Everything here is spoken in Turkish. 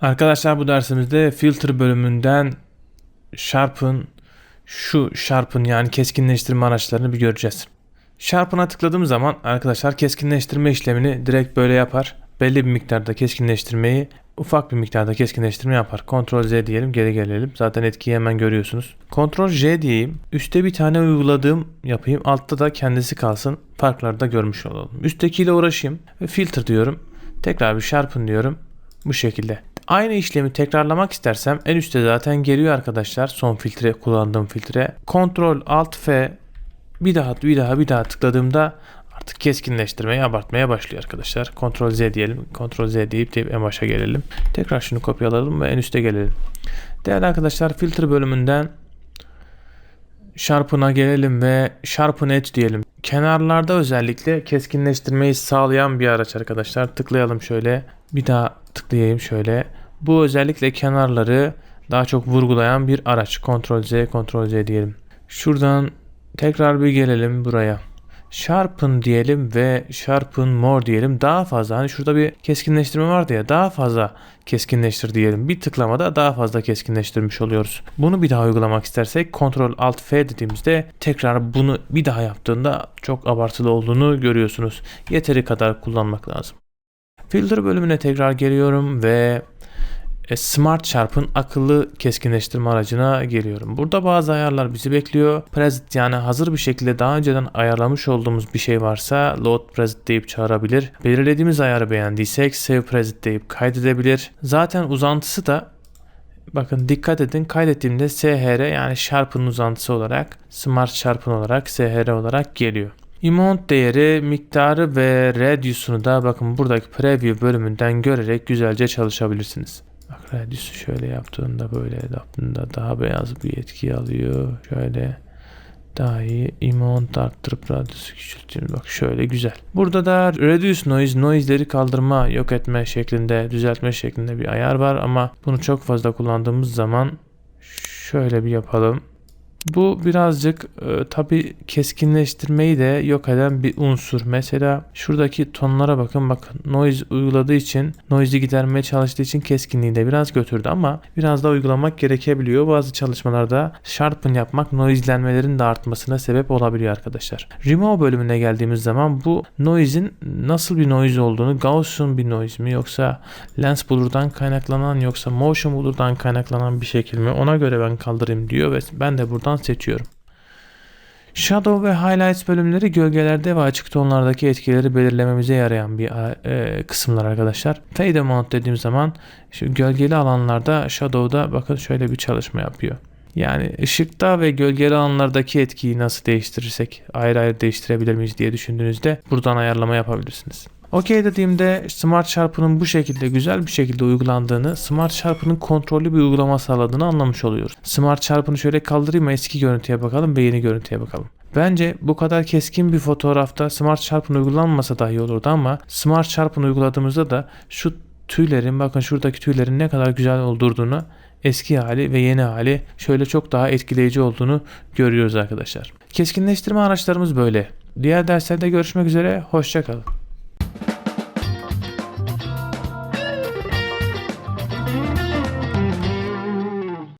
Arkadaşlar bu dersimizde filter bölümünden Sharp'ın şu Sharp'ın yani keskinleştirme araçlarını bir göreceğiz. Sharp'ına tıkladığım zaman arkadaşlar keskinleştirme işlemini direkt böyle yapar. Belli bir miktarda keskinleştirmeyi ufak bir miktarda keskinleştirme yapar. Ctrl Z diyelim geri gelelim. Zaten etkiyi hemen görüyorsunuz. Ctrl J diyeyim. Üste bir tane uyguladığım yapayım. Altta da kendisi kalsın. Farkları da görmüş olalım. Üsttekiyle uğraşayım. Filter diyorum. Tekrar bir sharpen diyorum. Bu şekilde. Aynı işlemi tekrarlamak istersem en üstte zaten geliyor arkadaşlar. Son filtre kullandığım filtre. Ctrl Alt F bir daha bir daha bir daha tıkladığımda artık keskinleştirmeye abartmaya başlıyor arkadaşlar. Ctrl Z diyelim. Ctrl Z deyip deyip en başa gelelim. Tekrar şunu kopyalayalım ve en üste gelelim. Değerli arkadaşlar filtre bölümünden Sharpen'a gelelim ve Sharpen Edge diyelim. Kenarlarda özellikle keskinleştirmeyi sağlayan bir araç arkadaşlar. Tıklayalım şöyle. Bir daha tıklayayım şöyle. Bu özellikle kenarları daha çok vurgulayan bir araç. Ctrl Z, Ctrl Z diyelim. Şuradan tekrar bir gelelim buraya. Sharpen diyelim ve Sharpen More diyelim. Daha fazla hani şurada bir keskinleştirme vardı ya daha fazla keskinleştir diyelim. Bir tıklamada daha fazla keskinleştirmiş oluyoruz. Bunu bir daha uygulamak istersek Ctrl Alt F dediğimizde tekrar bunu bir daha yaptığında çok abartılı olduğunu görüyorsunuz. Yeteri kadar kullanmak lazım. Filter bölümüne tekrar geliyorum ve e, Smart Sharp'ın akıllı keskinleştirme aracına geliyorum. Burada bazı ayarlar bizi bekliyor. Preset yani hazır bir şekilde daha önceden ayarlamış olduğumuz bir şey varsa load preset deyip çağırabilir. Belirlediğimiz ayarı beğendiysek save preset deyip kaydedebilir. Zaten uzantısı da Bakın dikkat edin kaydettiğimde SHR yani Sharp'ın uzantısı olarak Smart Sharp'ın olarak SHR olarak geliyor. Amount değeri, miktarı ve radius'unu da bakın buradaki preview bölümünden görerek güzelce çalışabilirsiniz. Bak radius'u şöyle yaptığında böyle yaptığında daha beyaz bir etki alıyor. Şöyle daha iyi. Amount arttırıp radius'u küçülteyim. Bak şöyle güzel. Burada da reduce noise, noise'leri kaldırma, yok etme şeklinde, düzeltme şeklinde bir ayar var ama bunu çok fazla kullandığımız zaman şöyle bir yapalım. Bu birazcık e, tabi keskinleştirmeyi de yok eden bir unsur. Mesela şuradaki tonlara bakın bakın noise uyguladığı için noise'i gidermeye çalıştığı için keskinliği de biraz götürdü ama biraz da uygulamak gerekebiliyor. Bazı çalışmalarda sharpen yapmak noise'lenmelerin de artmasına sebep olabiliyor arkadaşlar. Remove bölümüne geldiğimiz zaman bu noise'in nasıl bir noise olduğunu Gaussian bir noise mi yoksa lens blur'dan kaynaklanan yoksa motion blur'dan kaynaklanan bir şekil mi ona göre ben kaldırayım diyor ve ben de buradan seçiyorum. Shadow ve Highlights bölümleri gölgelerde ve açık tonlardaki etkileri belirlememize yarayan bir e, kısımlar arkadaşlar. Fade Amount dediğim zaman şu gölgeli alanlarda Shadow'da bakın şöyle bir çalışma yapıyor. Yani ışıkta ve gölgeli alanlardaki etkiyi nasıl değiştirirsek ayrı ayrı değiştirebilir miyiz diye düşündüğünüzde buradan ayarlama yapabilirsiniz. OK dediğimde Smart Sharpen'ın bu şekilde güzel bir şekilde uygulandığını, Smart Sharpen'ın kontrollü bir uygulama sağladığını anlamış oluyoruz. Smart Sharpen'ı şöyle kaldırayım eski görüntüye bakalım ve yeni görüntüye bakalım. Bence bu kadar keskin bir fotoğrafta Smart Sharpen uygulanmasa dahi olurdu ama Smart Sharpen uyguladığımızda da şu tüylerin bakın şuradaki tüylerin ne kadar güzel oldurduğunu eski hali ve yeni hali şöyle çok daha etkileyici olduğunu görüyoruz arkadaşlar. Keskinleştirme araçlarımız böyle. Diğer derslerde görüşmek üzere. Hoşçakalın.